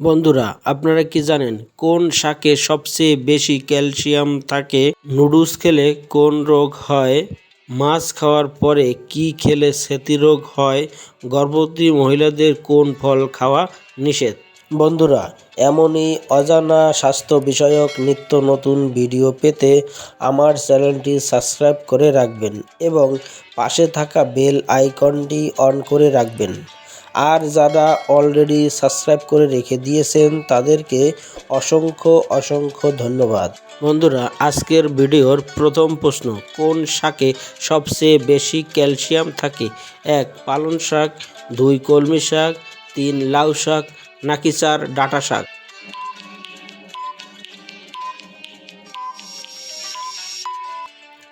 বন্ধুরা, আপনারা কি জানেন কোন শাকে সবচেয়ে বেশি ক্যালসিয়াম থাকে? নুডলস খেলে কোন রোগ হয়? মাছ খাওয়ার পরে কি খেলে রোগ হয়? গর্ভবতী মহিলাদের কোন ফল খাওয়া নিষেধ? বন্ধুরা, এমনই অজানা স্বাস্থ্য বিষয়ক নিত্য নতুন ভিডিও পেতে আমার চ্যানেলটি সাবস্ক্রাইব করে রাখবেন এবং পাশে থাকা বেল আইকনটি অন করে রাখবেন। আর যারা অলরেডি সাবস্ক্রাইব করে রেখে দিয়েছেন তাদেরকে অসংখ্য অসংখ্য ধন্যবাদ। বন্ধুরা, আজকের ভিডিওর প্রথম প্রশ্ন, কোন শাকে সবচেয়ে বেশি ক্যালসিয়াম থাকে? এক, পালং শাক, দুই, কলমি শাক, তিন, লাউ শাক, নাকি চার, ডাঁটা শাক?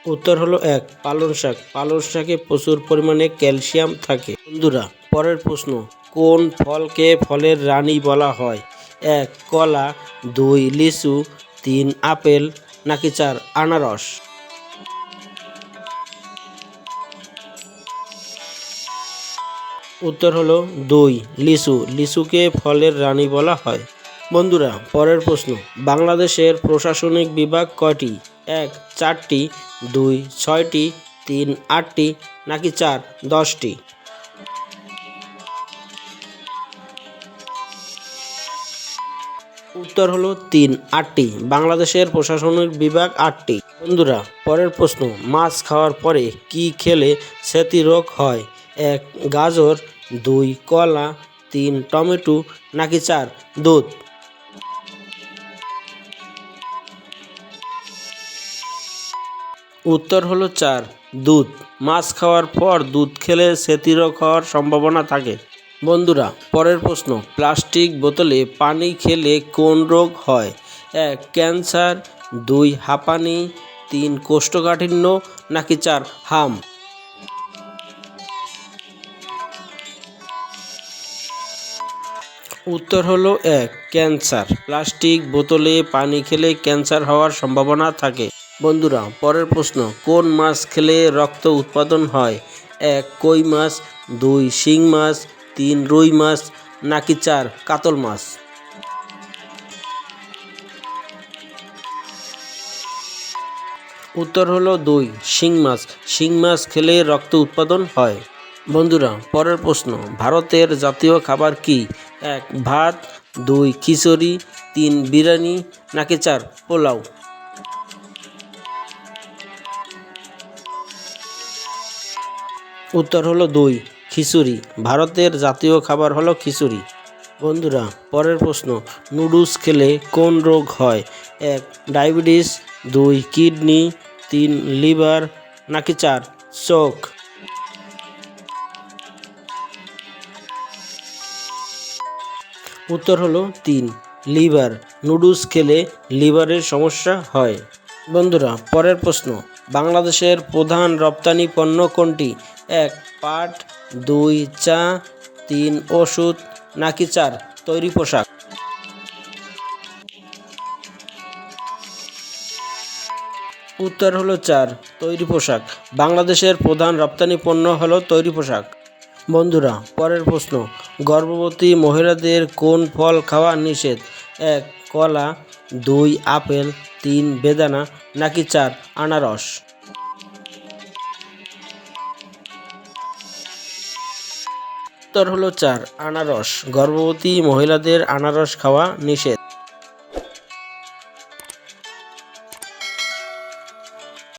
উত্তর হলো এক, পালং শাক। পালং শাকে প্রচুর পরিমাণে ক্যালসিয়াম থাকে। বন্ধুরা পরের প্রশ্ন, কোন ফলকে ফলের রানী বলা হয়? এক, কলা, দুই, লিচু, তিন, আপেল, নাকি চার, আনারস? উত্তর হলো দুই, লিচু। লিচুকে ফলের রানী বলা হয়। বন্ধুরা, পরের প্রশ্ন, বাংলাদেশের প্রশাসনিক বিভাগ কয়টি? এক, চারটি, দুই, ছয়টি, তিন, আটটি, নাকি চার, দশটি? উত্তর হলো তিন, আটটি। বাংলাদেশের প্রশাসনিক বিভাগ আটটি। বন্ধুরা, পরের প্রশ্ন, মাছ খাওয়ার পরে কি খেলে স্মৃতি রোগ হয়? এক, গাজর, দুই, কলা, তিন, টমেটো, নাকি চার, দুধ? উত্তর হলো চার, দুধ। মাছ খাওয়ার পর দুধ খেলে স্মৃতিরোগ হওয়ার সম্ভাবনা থাকে। বন্ধুরা, পরের প্রশ্ন। প্লাস্টিক বোতলে পানি খেলে কোন রোগ হয়? এক, ক্যান্সার, দুই, হাঁপানি, তিন, কোষ্ঠকাঠিন্য, নাকি চার, হাম? উত্তর হলো এক, ক্যান্সার। প্লাস্টিক বোতলে পানি খেলে ক্যান্সার হওয়ার সম্ভাবনা থাকে। বন্ধুরা, পরের প্রশ্ন, কোন মাছ খেলে রক্ত উৎপাদন হয়? এক, কই মাছ, দুই, শিং মাছ তিন, রুই মাছ, নাকি চার, কাতল মাছ? উত্তর হলো দুই, শিং মাছ। শিং মাছ খেলে রক্ত উৎপাদন হয়। বন্ধুরা, পরের প্রশ্ন, ভারতের জাতীয় খাবার কি? এক, ভাত, দুই, খিচুড়ি, তিন, বিরিয়ানি, নাকি চার, পোলাও? উত্তর হলো দুই। খিচুড়ি। ভারতের জাতীয় খাবার হলো খিচুড়ি। বন্ধুরা, পরের প্রশ্ন। নুডলস খেলে কোন রোগ হয়? এক, ডায়াবেটিস, দুই, কিডনি, তিন, লিভার, নাকি চার, চোখ? উত্তর হলো তিন, লিভার। নুডলস খেলে লিভারের সমস্যা হয়। বন্ধুরা, পরের প্রশ্ন। বাংলাদেশের প্রধান রপ্তানি পণ্য কোনটি? এক, পাট দুই চা, তিন ওষুধ, নাকি চার? তৈরি পোশাক। উত্তর হলো চার, তৈরি পোশাক। বাংলাদেশের প্রধান রপ্তানি পণ্য হলো তৈরি পোশাক। বন্ধুরা, পরের প্রশ্ন। গর্ভবতী মহিলাদের কোন ফল খাওয়া নিষেধ? এক, কলা, দুই, আপেল, তিন, বেদানা, নাকি চার, আনারস? উত্তর হলো চার আনারস। গর্ভবতী মহিলাদের আনারস খাওয়া নিষেধ।